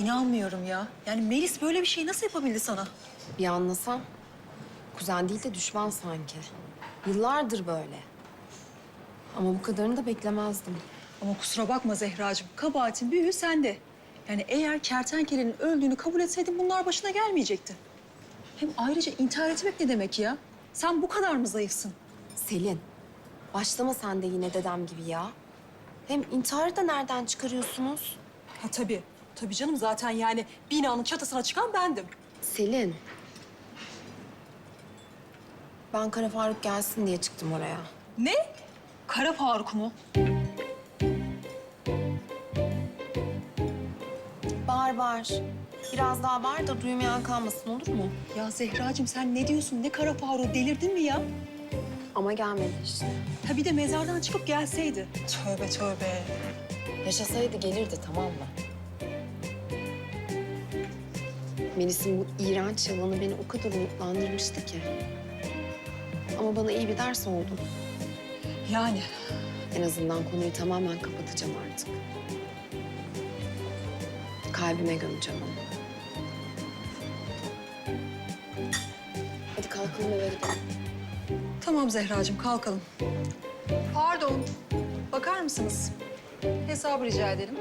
İnanmıyorum ya. Yani Melis böyle bir şey nasıl yapabildi sana? Bir anlasam. Kuzen değil de düşman sanki. Yıllardır böyle. Ama bu kadarını da beklemezdim. Ama kusura bakma Zehracığım. Kabahatin büyüğü sende. Yani eğer kertenkelenin öldüğünü kabul etseydin bunlar başına gelmeyecekti. Hem ayrıca intihar etmek ne demek ya? Sen bu kadar mı zayıfsın? Selin, başlama sen de yine dedem gibi ya. Hem intiharı da nereden çıkarıyorsunuz? Ha tabii. Tabii canım zaten yani binanın çatısına çıkan bendim. Selin. Ben Kara Faruk gelsin diye çıktım oraya. Ne? Kara Faruk mu? Bağır bağır. Biraz daha bağır da duymayan kalmasın olur mu? Ya Zehracığım sen ne diyorsun? Ne Kara Faruk? Delirdin mi ya? Ama gelmedi işte. Ha bir de mezardan çıkıp gelseydi. Tövbe tövbe. Yaşasaydı gelirdi tamam mı? Melis'in bu iğrenç yalanı beni o kadar umutlandırmıştı ki. Ama bana iyi bir ders oldu. Yani En azından konuyu tamamen kapatacağım artık. Kalbime gömeceğim onu. Hadi kalkalım eve gidelim. Tamam Zehracığım kalkalım. Pardon. Bakar mısınız? Hesabı rica edelim.